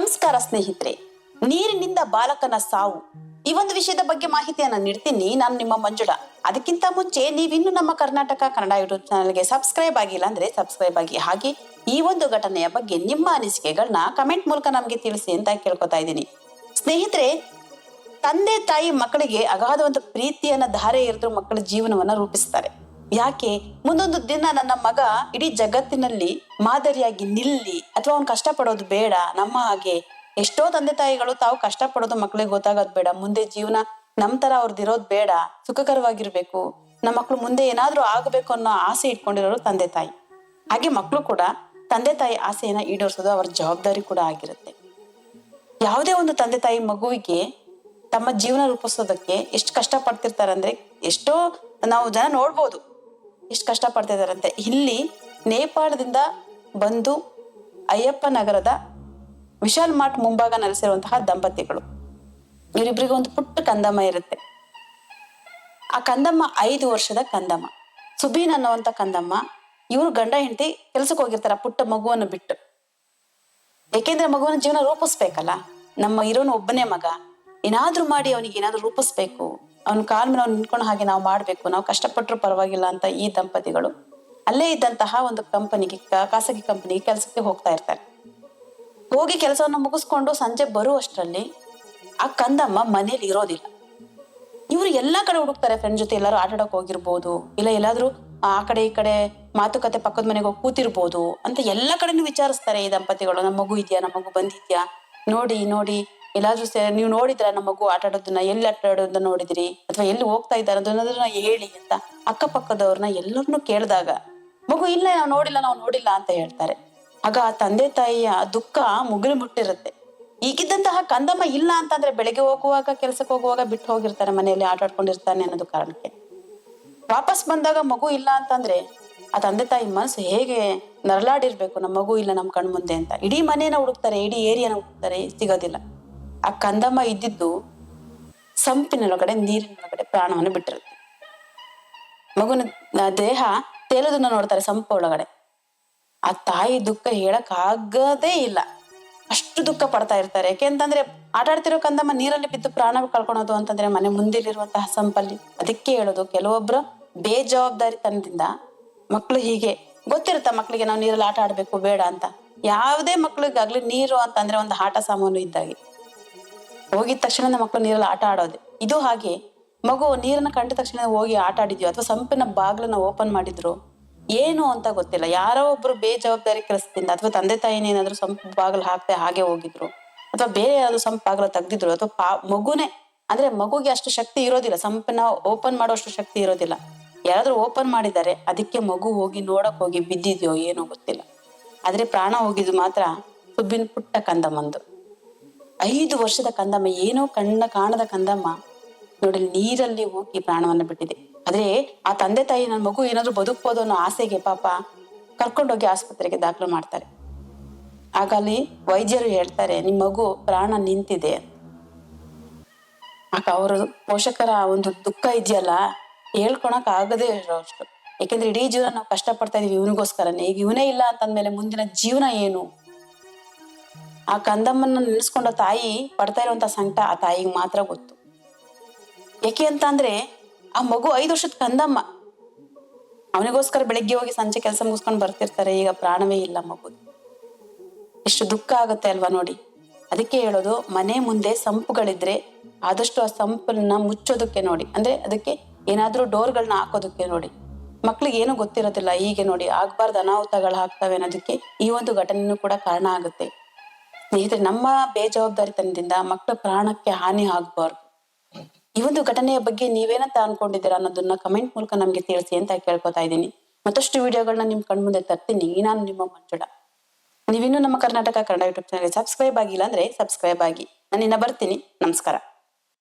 ನಮಸ್ಕಾರ ಸ್ನೇಹಿತರೆ. ನೀರಿನಿಂದ ಬಾಲಕನ ಸಾವು. ಈ ಒಂದು ವಿಷಯದ ಬಗ್ಗೆ ಮಾಹಿತಿಯನ್ನು ನೀಡ್ತೀನಿ. ನಾನು ನಿಮ್ಮ ಮಂಜುಳ. ಅದಕ್ಕಿಂತ ಮುಂಚೆ ನೀವಿನ್ನು ನಮ್ಮ ಕರ್ನಾಟಕ ಕನ್ನಡ ಯೂಟ್ಯೂಬ್ ಚಾನಲ್ಗೆ ಸಬ್ಸ್ಕ್ರೈಬ್ ಆಗಿಲ್ಲ ಅಂದ್ರೆ ಸಬ್ಸ್ಕ್ರೈಬ್ ಆಗಿ. ಹಾಗೆ ಈ ಒಂದು ಘಟನೆಯ ಬಗ್ಗೆ ನಿಮ್ಮ ಅನಿಸಿಕೆಗಳನ್ನ ಕಮೆಂಟ್ ಮೂಲಕ ನಮಗೆ ತಿಳಿಸಿ ಅಂತ ಕೇಳ್ಕೊತಾ ಇದ್ದೀನಿ. ಸ್ನೇಹಿತರೆ, ತಂದೆ ತಾಯಿ ಮಕ್ಕಳಿಗೆ ಅಗಾಧವಾದ ಪ್ರೀತಿಯನ್ನ ಧಾರೆ ಎರೆದು ಮಕ್ಕಳ ಜೀವನವನ್ನ ರೂಪಿಸ್ತಾರೆ. ಯಾಕೆ? ಮುಂದೊಂದು ದಿನ ನನ್ನ ಮಗ ಇಡೀ ಜಗತ್ತಿನಲ್ಲಿ ಮಾದರಿಯಾಗಿ ನಿಲ್ಲಿ ಅಥವಾ ಅವ್ನು ಕಷ್ಟಪಡೋದು ಬೇಡ, ನಮ್ಮ ಹಾಗೆ. ಎಷ್ಟೋ ತಂದೆ ತಾಯಿಗಳು ತಾವು ಕಷ್ಟಪಡೋದು ಮಕ್ಕಳಿಗೆ ಗೊತ್ತಾಗೋದು ಬೇಡ. ಮುಂದೆ ಜೀವನ ನಮ್ ತರ ಅವ್ರದ್ದು ಇರೋದು ಬೇಡ, ಸುಖಕರವಾಗಿರ್ಬೇಕು. ನಮ್ಮ ಮಕ್ಳು ಮುಂದೆ ಏನಾದ್ರೂ ಆಗಬೇಕು ಅನ್ನೋ ಆಸೆ ಇಟ್ಕೊಂಡಿರೋರು ತಂದೆ ತಾಯಿ. ಹಾಗೆ ಮಕ್ಕಳು ಕೂಡ ತಂದೆ ತಾಯಿ ಆಸೆಯನ್ನ ಈಡೇರಿಸೋದು ಅವರ ಜವಾಬ್ದಾರಿ ಕೂಡ ಆಗಿರುತ್ತೆ. ಯಾವುದೇ ಒಂದು ತಂದೆ ತಾಯಿ ಮಗುವಿಗೆ ತಮ್ಮ ಜೀವನ ರೂಪಿಸೋದಕ್ಕೆ ಎಷ್ಟು ಕಷ್ಟ ಪಡ್ತಿರ್ತಾರೆ ಅಂದ್ರೆ ಎಷ್ಟೋ ನಾವು ಜನ ನೋಡ್ಬೋದು. ಎಷ್ಟು ಕಷ್ಟ ಪಡ್ತಿದಾರಂತೆ ಇಲ್ಲಿ ನೇಪಾಳದಿಂದ ಬಂದು ಅಯ್ಯಪ್ಪ ನಗರದ ವಿಶಾಲ್ ಮಾರ್ಟ್ ಮುಂಭಾಗ ನೆಲೆಸಿರುವಂತಹ ದಂಪತಿಗಳು. ಇವರಿಬ್ಬರಿಗೆ ಒಂದು ಪುಟ್ಟ ಕಂದಮ್ಮ ಇರುತ್ತೆ. ಆ ಕಂದಮ್ಮ ಐದು ವರ್ಷದ ಕಂದಮ್ಮ. ಸುಬೀನ್ ಅನ್ನುವಂಥ ಕಂದಮ್ಮ, ಇವರು ಗಂಡ ಹೆಂಡತಿ ಕೆಲ್ಸಕ್ಕೆ ಹೋಗಿರ್ತಾರ ಪುಟ್ಟ ಮಗುವನ್ನು ಬಿಟ್ಟು. ಏಕೆಂದ್ರೆ ಮಗುವನ್ನ ಜೀವನ ರೂಪಿಸ್ಬೇಕಲ್ಲ? ನಮ್ಮ ಇರೋನು ಒಬ್ಬನೇ ಮಗ. ಏನಾದ್ರೂ ಮಾಡಿ ಅವನಿಗೆ ಏನಾದ್ರೂ ರೂಪಿಸ್ಬೇಕು. ಅವನ ಕಾಲ್ ಮೇಲೆ ಅವ್ನು ನಿಂತ್ಕೊಂಡು ಹಾಗೆ ನಾವು ಮಾಡಬೇಕು. ನಾವು ಕಷ್ಟಪಟ್ಟರು ಪರವಾಗಿಲ್ಲ ಅಂತ ಈ ದಂಪತಿಗಳು. ಅಲ್ಲೇ ಇದ್ದಂತಹ ಒಂದು ಕಂಪನಿಗೆ ಖಾಸಗಿ ಕಂಪನಿಗೆ ಕೆಲಸಕ್ಕೆ ಹೋಗ್ತಾ ಇರ್ತಾರೆ. ಹೋಗಿ ಕೆಲಸವನ್ನು ಮುಗಿಸ್ಕೊಂಡು ಸಂಜೆ ಬರುವಷ್ಟರಲ್ಲಿ ಆ ಕಂದಮ್ಮ ಮನೇಲಿ ಇರೋದಿಲ್ಲ. ಇವರು ಎಲ್ಲ ಕಡೆ ಹುಡುಕ್ತಾರೆ ಫ್ರೆಂಡ್ ಜೊತೆ ಎಲ್ಲರೂ ಆಟಾಡಕ್ ಹೋಗಿರ್ಬೋದು, ಇಲ್ಲ ಎಲ್ಲಾದ್ರೂ ಆ ಕಡೆ ಈ ಕಡೆ ಮಾತುಕತೆ ಪಕ್ಕದ ಮನೆಗೆ ಹೋಗಿ ಕೂತಿರ್ಬೋದು ಅಂತ ಎಲ್ಲ ಕಡೆನೂ ವಿಚಾರಿಸ್ತಾರೆ ಈ ದಂಪತಿಗಳು. ನಮ್ಮ ಮಗು ಇದೆಯಾ? ನಮ್ಮ ಮಗು ಬಂದಿದ್ಯಾ? ನೋಡಿ ನೋಡಿ ಎಲ್ಲಾದ್ರೂ ಸೇ, ನೀವು ನೋಡಿದ್ರ ನಮ್ಮ ಮಗು ಆಟ ಆಡೋದನ್ನ ಎಲ್ಲಿ ಆಟ ಆಡೋದನ್ನ ನೋಡಿದ್ರಿ? ಅಥವಾ ಎಲ್ಲಿ ಹೋಗ್ತಾ ಇದ್ದಾರೆ ಅದನ್ನ ಹೇಳಿ ಅಂತ ಅಕ್ಕಪಕ್ಕದವ್ರನ್ನ ಎಲ್ಲರನ್ನೂ ಕೇಳಿದಾಗ, ಮಗು ಇಲ್ಲ, ನಾವು ನೋಡಿಲ್ಲ ನಾವು ನೋಡಿಲ್ಲ ಅಂತ ಹೇಳ್ತಾರೆ. ಆಗ ಆ ತಂದೆ ತಾಯಿಯ ದುಃಖ ಮುಗಿಲು ಮುಟ್ಟಿರುತ್ತೆ. ಈಗಿದ್ದಂತಹ ಕಂದಮ್ಮ ಇಲ್ಲ ಅಂತಂದ್ರೆ ಬೆಳಗ್ಗೆ ಹೋಗುವಾಗ, ಕೆಲ್ಸಕ್ಕೆ ಹೋಗುವಾಗ ಬಿಟ್ಟು ಹೋಗಿರ್ತಾರೆ, ಮನೆಯಲ್ಲಿ ಆಟ ಆಡ್ಕೊಂಡಿರ್ತಾನೆ ಅನ್ನೋದು ಕಾರಣಕ್ಕೆ. ವಾಪಸ್ ಬಂದಾಗ ಮಗು ಇಲ್ಲ ಅಂತಂದ್ರೆ ಆ ತಂದೆ ತಾಯಿ ಮನಸ್ಸು ಹೇಗೆ ನರಳಾಡಿರ್ಬೇಕು, ನಮ್ಮ ಮಗು ಇಲ್ಲ ನಮ್ಮ ಕಣ್ಮುಂದೆ ಅಂತ. ಇಡೀ ಮನೇನ ಹುಡುಕ್ತಾರೆ, ಇಡೀ ಏರಿಯಾನ ಹುಡುಕ್ತಾರೆ, ಸಿಗೋದಿಲ್ಲ. ಆ ಕಂದಮ್ಮ ಇದ್ದಿದ್ದು ಸಂಪಿನೊಳಗಡೆ ನೀರಿನೊಳಗಡೆ ಪ್ರಾಣವನ್ನು ಬಿಟ್ಟಿರುತ್ತೆ ಮಗುನ ದೇಹ ತೇಲೋದನ್ನ ನೋಡ್ತಾರೆ ಸಂಪ ಒಳಗಡೆ. ಆ ತಾಯಿ ದುಃಖ ಹೇಳಕ್ ಇಲ್ಲ. ಅಷ್ಟು ದುಃಖ ಪಡ್ತಾ ಇರ್ತಾರೆ. ಯಾಕೆಂತಂದ್ರೆ ಆಟ ಆಡ್ತಿರೋ ಕಂದಮ್ಮ ನೀರಲ್ಲಿ ಬಿದ್ದು ಪ್ರಾಣ ಕಳ್ಕೊಳೋದು ಅಂತಂದ್ರೆ ಮನೆ ಮುಂದಿಲಿರುವಂತಹ ಸಂಪಲ್ಲಿ. ಅದಕ್ಕೆ ಹೇಳೋದು, ಕೆಲವೊಬ್ರು ಬೇಜವಾಬ್ದಾರಿತನದಿಂದ ಮಕ್ಳು ಹೀಗೆ, ಗೊತ್ತಿರುತ್ತ ಮಕ್ಳಿಗೆ ನಾವು ನೀರಲ್ಲಿ ಆಟ ಆಡ್ಬೇಕು, ಬೇಡ ಅಂತ. ಯಾವುದೇ ಮಕ್ಳಿಗಾಗ್ಲಿ ನೀರು ಅಂತಂದ್ರೆ ಒಂದು ಆಟ ಸಾಮಾನು ಇದ್ದಾಗೆ. ಹೋಗಿದ ತಕ್ಷಣ ನಮ್ಮ ಮಕ್ಕಳು ನೀರಲ್ಲಿ ಆಟ ಆಡೋದು. ಇದು ಹಾಗೆ, ಮಗು ನೀರನ್ನ ಕಂಡ ತಕ್ಷಣ ಹೋಗಿ ಆಟ ಆಡಿದ್ಯೋ ಅಥವಾ ಸಂಪಿನ ಬಾಗ್ಲನ್ನ ಓಪನ್ ಮಾಡಿದ್ರು, ಏನು ಅಂತ ಗೊತ್ತಿಲ್ಲ. ಯಾರೋ ಒಬ್ರು ಬೇಜವಾಬ್ದಾರಿ ಕೆಲಸದಿಂದ ಅಥವಾ ತಂದೆ ತಾಯಿನ ಏನಾದ್ರು ಸಂಪ ಬಾಗಿಲು ಹಾಕ್ದೆ ಹಾಗೆ ಹೋಗಿದ್ರು. ಅಥವಾ ಬೇರೆ ಯಾರಾದ್ರೂ ಸಂಪ ಬಾಗಿಲು ತೆಗ್ದಿದ್ರು. ಅಥವಾ ಪಾ, ಮಗುನೇ, ಅಂದ್ರೆ ಮಗುಗೆ ಅಷ್ಟು ಶಕ್ತಿ ಇರೋದಿಲ್ಲ. ಸಂಪನ್ನ ಓಪನ್ ಮಾಡೋಷ್ಟು ಶಕ್ತಿ ಇರೋದಿಲ್ಲ. ಯಾರಾದ್ರೂ ಓಪನ್ ಮಾಡಿದ್ದಾರೆ, ಅದಕ್ಕೆ ಮಗು ಹೋಗಿ ನೋಡಕ್ ಹೋಗಿ ಬಿದ್ದಿದ್ಯೋ ಏನೋ ಗೊತ್ತಿಲ್ಲ. ಆದ್ರೆ ಪ್ರಾಣ ಹೋಗಿದ್ದು ಮಾತ್ರ ಸುಬ್ಬಿನ ಪುಟ್ಟ ಕಂದಮ್ಮಂದು. ಐದು ವರ್ಷದ ಕಂದಮ್ಮ, ಏನೋ ಕಣ್ಣ ಕಾಣದ ಕಂದಮ್ಮ. ನೋಡಿ ನೀರಲ್ಲಿ ಹೋಗಿ ಪ್ರಾಣವನ್ನ ಬಿಟ್ಟಿದೆ. ಆದ್ರೆ ಆ ತಂದೆ ತಾಯಿ ನನ್ನ ಮಗು ಏನಾದ್ರೂ ಬದುಕ್ಬೋದು ಅನ್ನೋ ಆಸೆಗೆ ಪಾಪ ಕರ್ಕೊಂಡೋಗಿ ಆಸ್ಪತ್ರೆಗೆ ದಾಖಲು ಮಾಡ್ತಾರೆ. ಆಗ ಅಲ್ಲಿ ವೈದ್ಯರು ಹೇಳ್ತಾರೆ ನಿಮ್ಮ ಮಗು ಪ್ರಾಣ ನಿಂತಿದೆ. ಆಗ ಅವರು, ಪೋಷಕರ ಒಂದು ದುಃಖ ಇದೆಯಲ್ಲ ಹೇಳ್ಕೊಳಕ್ ಆಗದೆ ಇರೋ ಅಷ್ಟು ಯಾಕೆಂದ್ರೆ ಇಡೀ ಜೀವನ ನಾವು ಕಷ್ಟ ಪಡ್ತಾ ಇದೀವಿ, ಇವನಿಗೋಸ್ಕರನೇ. ಈಗ ಇವನೇ ಇಲ್ಲ ಅಂತಂದ್ಮೇಲೆ ಮುಂದಿನ ಜೀವನ ಏನು? ಆ ಕಂದಮ್ಮನ ನೆನೆಸ್ಕೊಂಡ ತಾಯಿ ಪಡ್ತಾ ಇರುವಂತ ಸಂಕಟ ಆ ತಾಯಿಗೆ ಮಾತ್ರ ಗೊತ್ತು. ಯಾಕೆ ಅಂತ ಅಂದ್ರೆ ಆ ಮಗು ಐದು ವರ್ಷದ ಕಂದಮ್ಮ. ಅವನಿಗೋಸ್ಕರ ಬೆಳಿಗ್ಗೆ ಹೋಗಿ ಸಂಜೆ ಕೆಲಸ ಮುಗಿಸ್ಕೊಂಡು ಬರ್ತಿರ್ತಾರೆ, ಈಗ ಪ್ರಾಣವೇ ಇಲ್ಲ ಮಗು. ಎಷ್ಟು ದುಃಖ ಆಗುತ್ತೆ ಅಲ್ವಾ ನೋಡಿ. ಅದಕ್ಕೆ ಹೇಳೋದು, ಮನೆ ಮುಂದೆ ಸಂಪುಗಳಿದ್ರೆ ಆದಷ್ಟು ಆ ಸಂಪನ್ನ ಮುಚ್ಚೋದಕ್ಕೆ ನೋಡಿ. ಅಂದ್ರೆ ಅದಕ್ಕೆ ಏನಾದ್ರೂ ಡೋರ್ಗಳನ್ನ ಹಾಕೋದಕ್ಕೆ ನೋಡಿ. ಮಕ್ಳಿಗೆ ಏನು ಗೊತ್ತಿರೋದಿಲ್ಲ, ಹೀಗೆ ನೋಡಿ. ಆಗ್ಬಾರ್ದು ಅನಾಹುತಗಳು ಆಗ್ತವೆ ಅನ್ನೋದಕ್ಕೆ ಈ ಒಂದು ಘಟನೆಯೂ ಕೂಡ ಕಾರಣ ಆಗುತ್ತೆ. ಸ್ನೇಹಿತರೆ, ನಮ್ಮ ಬೇಜವಾಬ್ದಾರಿತನದಿಂದ ಮಕ್ಕಳ ಪ್ರಾಣಕ್ಕೆ ಹಾನಿ ಆಗಬಾರ್ದು. ಈ ಒಂದು ಘಟನೆಯ ಬಗ್ಗೆ ನೀವೇನಂತ ಅನ್ಕೊಂಡಿದ್ದೀರಾ ಅನ್ನೋದನ್ನ ಕಮೆಂಟ್ ಮೂಲಕ ನಮ್ಗೆ ತಿಳಿಸಿ ಅಂತ ಕೇಳ್ಕೊತಾ ಇದ್ದೀನಿ. ಮತ್ತಷ್ಟು ವಿಡಿಯೋಗಳನ್ನ ನಿಮ್ ಕಣ್ಮುಂದೆ ತರ್ತೀನಿ. ನಾನು ನಿಮ್ಮ ಮಂಜುಳ. ನೀವಿನ್ನೂ ನಮ್ಮ ಕರ್ನಾಟಕ ಕನ್ನಡ ಯೂಟ್ಯೂಬ್ ಚಾನಲ್ಗೆ ಸಬ್ಸ್ಕ್ರೈಬ್ ಆಗಿಲ್ಲ ಅಂದ್ರೆ ಸಬ್ಸ್ಕ್ರೈಬ್ ಆಗಿ. ನಾನಿನ್ನ ಬರ್ತೀನಿ. ನಮಸ್ಕಾರ.